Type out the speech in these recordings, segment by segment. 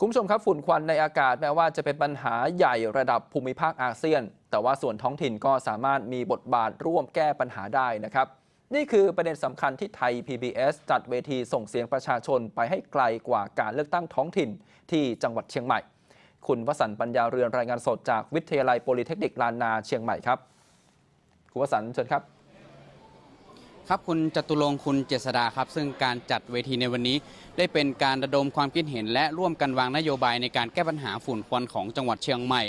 คุณผู้ชมครับฝุ่นควันในอากาศแม้ว่าจะเป็นปัญหาใหญ่ระดับภูมิภาคอาเซียน แต่ว่าส่วนท้องถิ่นก็สามารถมีบทบาทร่วมแก้ปัญหาได้นะครับ นี่คือประเด็นสำคัญที่ไทย PBS จัดเวทีส่งเสียงประชาชนไปให้ไกลกว่าการเลือกตั้งท้องถิ่นที่จังหวัดเชียงใหม่ คุณวสันต์ปัญญาเรือนรายงานสดจากวิทยาลัยโพลิเทคนิคลานนาเชียงใหม่ครับ คุณวสันต์เชิญครับ ครับคุณจตุรงคุณเจษดาครับ ซึ่งการจัดเวทีในวันนี้ ได้เป็นการระดมความคิดเห็น และร่วมกันวางนโยบายในการแก้ปัญหาฝุ่นควันของจังหวัดเชียงใหม่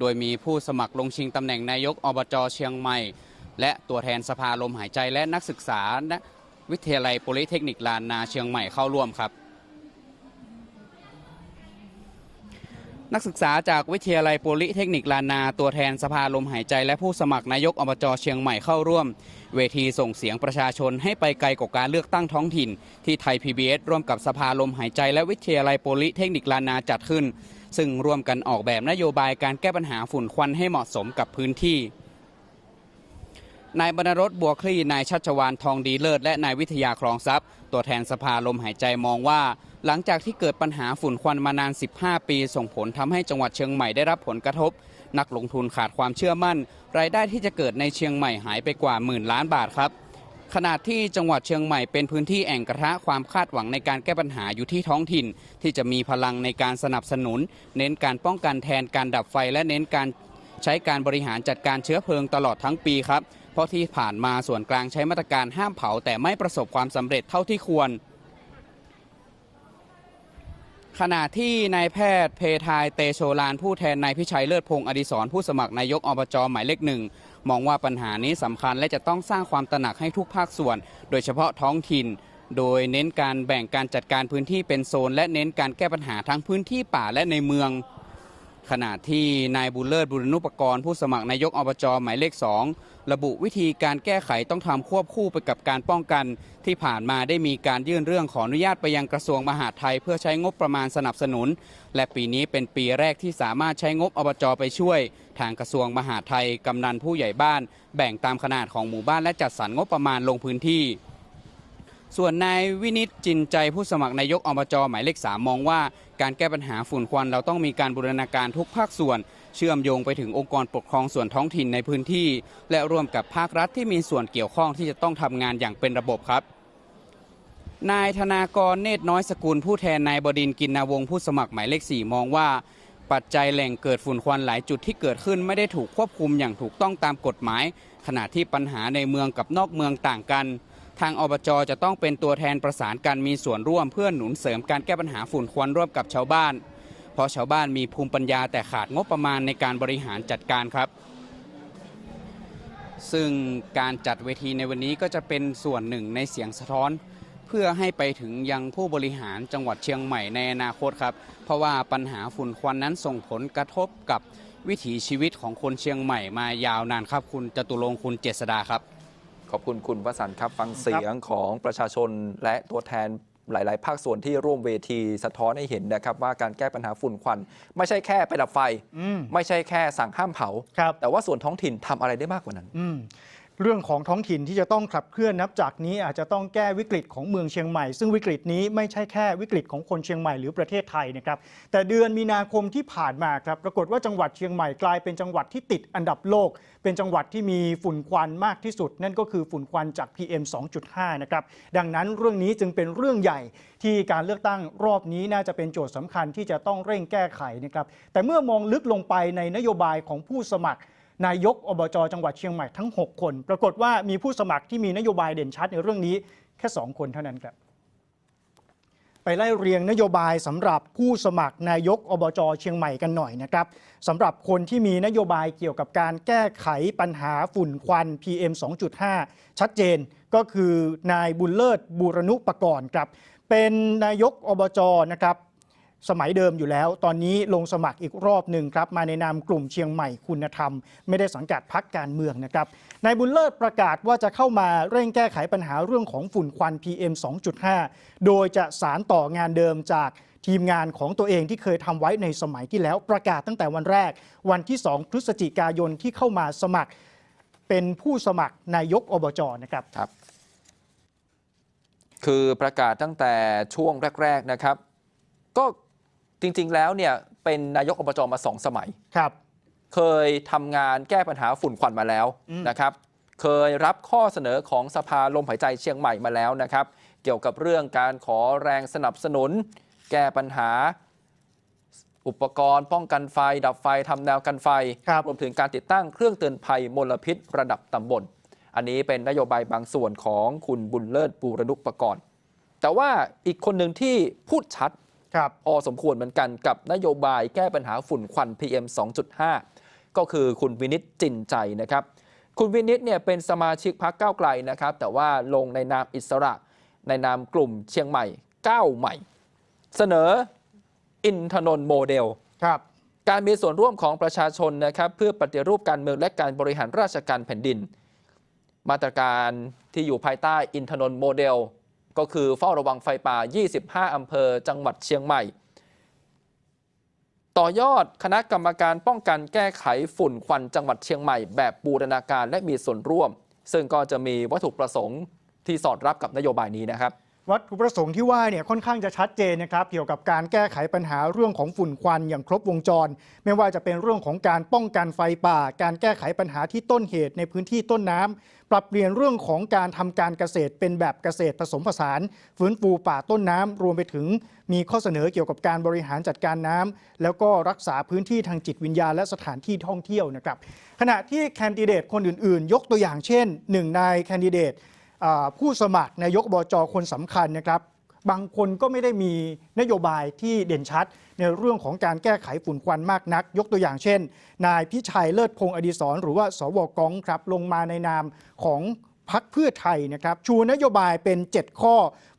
โดยมีผู้สมัครลงชิงตำแหน่งนายกอบจเชียงใหม่ และตัวแทนสภาลมหายใจและนักศึกษาวิทยาลัยโพลิเทคนิคลานนาเชียงใหม่เข้าร่วมครับ นักศึกษาจากวิทยาลัยโพลิเทคนิคลานา ตัวแทนสภาลมหายใจและผู้สมัครนายกอบจเชียงใหม่เข้าร่วม เวทีส่งเสียงประชาชนให้ไปไกลกว่าการเลือกตั้งท้องถิ่น ที่ไทย PBS ร่วมกับสภาลมหายใจและวิทยาลัยโพลิเทคนิคลานนาจัดขึ้น ซึ่งร่วมกันออกแบบนโยบายการแก้ปัญหาฝุ่นควันให้เหมาะสมกับพื้นที่นายบรรณรสบัวคลี่นายชัชวานทองดีเลิศและนายวิทยาครองทรัพย์ ตัวแทนสภาลมหายใจมองว่า หลังจากที่เกิดปัญหาฝุ่นควันมานาน 15 ปี ส่งผลทำให้จังหวัดเชียงใหม่ได้รับผลกระทบ นักลงทุนขาดความเชื่อมั่น รายได้ที่จะเกิดในเชียงใหม่หายไปกว่าหมื่นล้านบาทครับ ขณะที่จังหวัดเชียงใหม่เป็นพื้นที่แอ่งกระทะความคาดหวังในการแก้ปัญหาอยู่ที่ท้องถิ่น ที่จะมีพลังในการสนับสนุน เน้นการป้องกันแทนการดับไฟและเน้นการใช้การบริหารจัดการเชื้อเพลิงตลอดทั้งปีครับ เพราะที่ผ่านมาส่วนกลางใช้มาตรการห้ามเผาแต่ไม่ประสบความสำเร็จเท่าที่ควร ขณะที่นายแพทย์เพทายเตโชลานผู้แทนนายพิชัยเลิศพงศ์อดิศรผู้สมัครนายกอบจหมายเลขหนึ่งมองว่าปัญหานี้สำคัญและจะต้องสร้างความตระหนักให้ทุกภาคส่วน โดยเฉพาะท้องถิ่น โดยเน้นการแบ่งการจัดการพื้นที่เป็นโซน และเน้นการแก้ปัญหาทั้งพื้นที่ป่าและในเมือง ขณะที่นายบุญเลิศบุรณุปกรณ์ผู้สมัครนายกอบจหมายเลขสองระบุวิธีการแก้ไขต้องทำควบคู่ไปกับการป้องกัน ที่ผ่านมาได้มีการยื่นเรื่องขออนุญาตไปยังกระทรวงมหาดไทย เพื่อใช้งบประมาณสนับสนุน และปีนี้เป็นปีแรกที่สามารถใช้งบอบจไปช่วย ทางกระทรวงมหาดไทยกำนันผู้ใหญ่บ้าน แบ่งตามขนาดของหมู่บ้านและจัดสรรงบประมาณลงพื้นที่ ส่วนนายวินิจจินใจผู้สมัครนายกอบจหมายเลขสามมองว่า การแก้ปัญหาฝุ่นควันเราต้องมีการบูรณาการทุกภาคส่วน เชื่อมโยงไปถึงองค์กรปกครองส่วนท้องถิ่นในพื้นที่ และร่วมกับภาครัฐที่มีส่วนเกี่ยวข้องที่จะต้องทำงานอย่างเป็นระบบครับนายธนากรเนตรน้อยสกุลผู้แทนนายบดินทร์กินนาวงผู้สมัครหมายเลขสี่มองว่า ปัจจัยแหล่งเกิดฝุ่นควันหลายจุดที่เกิดขึ้นไม่ได้ถูกควบคุมอย่างถูกต้องตามกฎหมาย ขณะที่ปัญหาในเมืองกับนอกเมืองต่างกัน ทางอบจจะต้องเป็นตัวแทนประสานกันมีส่วนร่วมเพื่อหนุนเสริมการแก้ปัญหาฝุ่นควันร่วมกับชาวบ้าน เพราะชาวบ้านมีภูมิปัญญาแต่ขาดงบประมาณในการบริหารจัดการครับ ซึ่งการจัดเวทีในวันนี้ก็จะเป็นส่วนหนึ่งในเสียงสะท้อน เพื่อให้ไปถึงยังผู้บริหารจังหวัดเชียงใหม่ในอนาคตครับ เพราะว่าปัญหาฝุ่นควันนั้นส่งผลกระทบกับวิถีชีวิตของคนเชียงใหม่มายาวนานครับ คุณจตุรงค์คุณเจษดาครับ ขอบคุณคุณวสันต์ครับ ฟังเสียงของประชาชนและตัวแทนหลาย ๆ ภาคส่วนที่ร่วมเวทีสะท้อนให้เห็นนะครับ ว่าการแก้ปัญหาฝุ่นควัน ไม่ใช่แค่ไปดับไฟอืมไม่ใช่แค่สั่งห้ามเผาครับแต่ว่าส่วนท้องถิ่นทำอะไรได้มากกว่านั้นอืม เรื่องของท้องถิ่นที่จะต้องขับเคลื่อนนับจากนี้อาจจะต้องแก้วิกฤตของเมืองเชียงใหม่ ซึ่งวิกฤตนี้ไม่ใช่แค่วิกฤตของคนเชียงใหม่หรือประเทศไทยนะครับแต่เดือนมีนาคมที่ผ่านมาครับปรากฏว่าจังหวัดเชียงใหม่กลายเป็นจังหวัดที่ติดอันดับโลก เป็นจังหวัดที่มีฝุ่นควันมากที่สุด นั่นก็คือฝุ่นควันจาก PM 2.5 นะครับดังนั้นเรื่องนี้จึงเป็นเรื่องใหญ่ที่การเลือกตั้งรอบนี้น่าจะเป็นโจทย์สำคัญที่จะต้องเร่งแก้ไขนะครับแต่เมื่อมองลึกลงไปในนโยบายของผู้สมัคร นายกอบจจังหวัดเชียงใหม่ทั้ง 6 คน ปรากฏว่ามีผู้สมัครที่มีนโยบายเด่นชัดในเรื่องนี้แค่ 2 คนเท่านั้นครับไปไล่เรียงนโยบายสำหรับผู้สมัครนายกอบจเชียงใหม่กันหน่อยนะครับสำหรับคนที่มีนโยบายเกี่ยวกับการแก้ไขปัญหาฝุ่นควัน PM 2.5 ชัดเจนก็คือนายบุญเลิศบูรณุปกรณ์ครับเป็นนายกอบจนะครับ สมัยเดิมอยู่แล้ว ตอนนี้ลงสมัครอีกรอบหนึ่งครับ มาในนามกลุ่มเชียงใหม่คุณธรรม ไม่ได้สังกัดพักการเมืองนะครับนายบุญเลิศประกาศว่าจะเข้ามาเร่งแก้ไขปัญหาเรื่องของฝุ่นควัน PM 2.5 โดยจะสารต่องานเดิมจากทีมงานของตัวเองที่เคยทำไว้ในสมัยที่แล้วประกาศตั้งแต่วันแรก วันที่ 2 พฤศจิกายนที่เข้ามาสมัคร เป็นผู้สมัครนายกอบจนะครับครับ คือประกาศตั้งแต่ช่วงแรก ๆนะครับ ก็ จริงๆแล้วเนี่ยเป็นนายกอบจมาสองสมัย ครับ เคยทำงานแก้ปัญหาฝุ่นควันมาแล้วอืม นะครับ เคยรับข้อเสนอของสภาลมหายใจเชียงใหม่มาแล้วนะครับ เกี่ยวกับเรื่องการขอแรงสนับสนุน แก้ปัญหา อุปกรณ์ป้องกันไฟ ดับไฟทำแนวกันไฟ ครับ รวมถึงการติดตั้งเครื่องเตือนภัยมลพิษระดับตำบล อันนี้เป็นนโยบายบางส่วนของคุณบุญเลิศปูรนุกประกรณ์ แต่ว่าอีกคนหนึ่งที่พูดชัดครับ พอสมควรเหมือนกันกับนโยบายแก้ปัญหาฝุ่นควัน PM 2.5 ก็คือคุณวินิตจินใจนะครับ คุณวินิตเนี่ยเป็นสมาชิกพรรคก้าวไกลนะครับ แต่ว่าลงในนามอิสระ ในนามกลุ่มเชียงใหม่ก้าวใหม่ เสนออินทนนท์โมเดลครับการมีส่วนร่วมของประชาชนนะครับเพื่อปฏิรูปการเมืองและการบริหารราชการแผ่นดิน มาตรการที่อยู่ภายใต้อินทนนท์โมเดล ก็คือเฝ้าระวังไฟป่า 25 อำเภอ จังหวัดเชียงใหม่ ต่อยอดคณะกรรมการป้องกันแก้ไขฝุ่นควันจังหวัดเชียงใหม่ แบบบูรณาการและมีส่วนร่วม ซึ่งก็จะมีวัตถุประสงค์ที่สอดรับกับนโยบายนี้นะครับ วัตถุประสงค์ที่ว่าเนี่ยค่อนข้างจะชัดเจนนะครับเกี่ยวกับการแก้ไขปัญหาเรื่องของฝุ่นควันอย่างครบวงจร ไม่ว่าจะเป็นเรื่องของการป้องกันไฟป่า การแก้ไขปัญหาที่ต้นเหตุในพื้นที่ต้นน้ำปรับเปลี่ยนเรื่องของการทำการเกษตรเป็นแบบเกษตรผสมผสาน ฟื้นฟูป่าต้นน้ำรวมไปถึง มีข้อเสนอเกี่ยวกับการบริหารจัดการน้ำแล้วก็รักษาพื้นที่ทางจิตวิญญาณและสถานที่ท่องเที่ยวนะครับขณะที่แคนดิเดตคนอื่นๆ ยกตัวอย่างเช่นหนึ่งในแคนดิเดต ผู้สมัครนายกบจคนสำคัญนะครับ บางคนก็ไม่ได้มีนโยบายที่เด่นชัด ในเรื่องของการแก้ไขฝุ่นควันมากนัก ยกตัวอย่างเช่น นายพิชัยเลิศพงศ์อดีศรหรือว่าสวกองครับลงมาในนามของพักเพื่อไทยนะครับชูนโยบายเป็น 7 ข้อ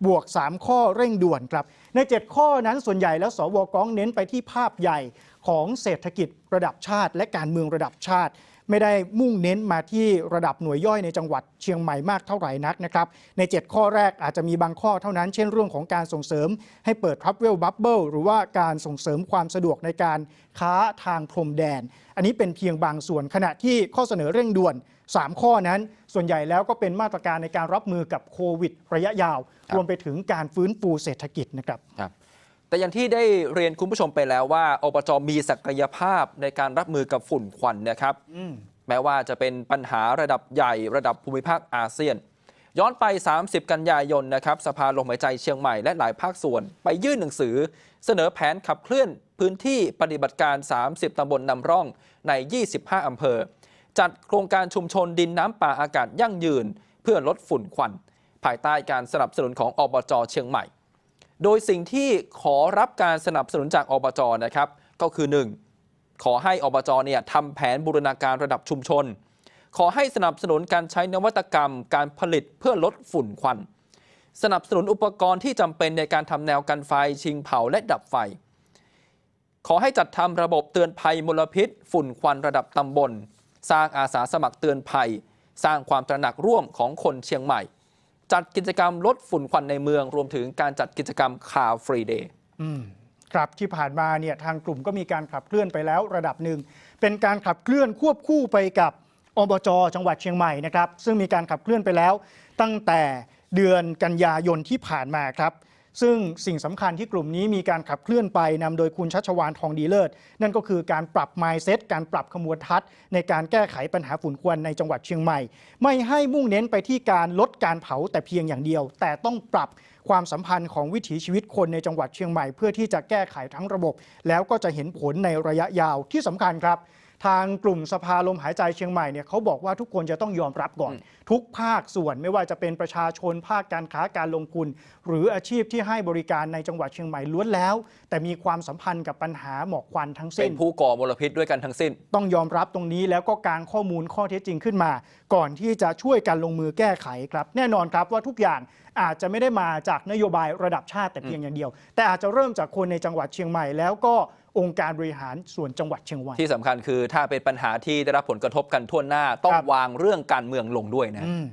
บวก 3 ข้อเร่งด่วนครับ ใน 7 ข้อนั้นส่วนใหญ่แล้วสวกองเน้นไปที่ภาพใหญ่ของเศรษฐกิจระดับชาติ และการเมืองระดับชาติ ไม่ได้มุ่งเน้นมาที่ระดับหน่วยย่อยในจังหวัดเชียงใหม่มากเท่าไหร่นักนะครับ ใน 7 ข้อแรกอาจจะมีบางข้อเท่านั้น เช่นเรื่องของการส่งเสริม ให้เปิด Travel Bubble หรือว่าการส่งเสริมความสะดวกในการค้าทางพรมแดน อันนี้เป็นเพียงบางส่วนขณะที่ข้อเสนอเร่งด่วน 3 ข้อนั้น ส่วนใหญ่แล้วก็เป็นมาตรการในการรับมือกับโควิด ระยะยาว รวมไปถึงการฟื้นฟูเศรษฐกิจนะครับ แต่อย่างที่ได้เรียนคุณผู้ชมไปแล้วว่าอบจมีศักยภาพในการรับมือกับฝุ่นควันนะครับแม้ว่าจะเป็นปัญหาระดับใหญ่ระดับภูมิภาคอาเซียน ย้อนไป 30 กันยายนนะครับสภาลมหายใจเชียงใหม่และหลายภาคส่วน ไปยื่นหนังสือ เสนอแผนขับเคลื่อนพื้นที่ปฏิบัติการ 30 ตำบลนำร่องใน 25 อำเภอ จัดโครงการชุมชนดินน้ำป่าอากาศยั่งยืน เพื่อลดฝุ่นควัน ภายใต้การสนับสนุนของอบจเชียงใหม่ โดยสิ่งที่ขอรับการสนับสนุนจากอบจนะครับ ก็คือ 1. ขอให้อบจเนี่ยทำแผนบูรณาการระดับชุมชน ขอให้สนับสนุนการใช้นวัตกรรม การผลิตเพื่อลดฝุ่นควัน สนับสนุนอุปกรณ์ที่จำเป็นในการทำแนวกันไฟชิงเผาและดับไฟ ขอให้จัดทำระบบเตือนภัยมลพิษ ฝุ่นควันระดับตำบล สร้างอาสาสมัครเตือนภัย สร้างความตระหนักร่วมของคนเชียงใหม่ จัดกิจกรรมลดฝุ่นควันในเมือง รวมถึงการจัดกิจกรรมคาฟรีเดย์ครับที่ผ่านมาเนี่ยทางกลุ่มก็มีการขับเคลื่อนไปแล้วระดับหนึ่ง เป็นการขับเคลื่อนควบคู่ไปกับอบจจังหวัดเชียงใหม่นะครับซึ่งมีการขับเคลื่อนไปแล้ว ตั้งแต่เดือนกันยายนที่ผ่านมาครับ ซึ่งสิ่งสำคัญที่กลุ่มนี้มีการขับเคลื่อนไปนำโดยคุณชัชวานทองดีเลิศนั่นก็คือการปรับ mindset การปรับขบวนทัศน์ในการแก้ไขปัญหาฝุ่นควันในจังหวัดเชียงใหม่ ไม่ให้มุ่งเน้นไปที่การลดการเผาแต่เพียงอย่างเดียว แต่ต้องปรับความสัมพันธ์ของวิถีชีวิตคนในจังหวัดเชียงใหม่ เพื่อที่จะแก้ไขทั้งระบบ แล้วก็จะเห็นผลในระยะยาวที่สำคัญครับ ทางกลุ่มสภาลมหายใจเชียงใหม่เนี่ยเขาบอกว่าทุกคนจะต้องยอมรับก่อน ทุกภาคส่วนไม่ว่าจะเป็นประชาชนภาคการค้าการลงทุน หรืออาชีพที่ให้บริการในจังหวัดเชียงใหม่ล้วนแล้ว แต่มีความสัมพันธ์กับปัญหาหมอกควันทั้งเป็สิ้นนผู้ก่อมลพิษด้วยกันทั้งสิ้น ต้องยอมรับตรงนี้แล้วก็การข้อมูลข้อเท็จจริงขึ้นมา ก่อนที่จะช่วยกันลงมือแก้ไขครับ แน่นอนครับว่าทุกอย่างอาจจะไม่ได้มาจากนโยบายระดับชาติแต่เพียงอย่างเดียว แต่อาจจะเริ่มจากคนในจังหวัดเชียงใหม่แล้วก็ องค์การบริหารส่วนจังหวัดเชียงใหม่ที่สำคัญคือถ้าเป็นปัญหาที่ได้รับผลกระทบกันทั่วหน้า ต้องครับวางเรื่องการเมืองลงด้วยนะอืม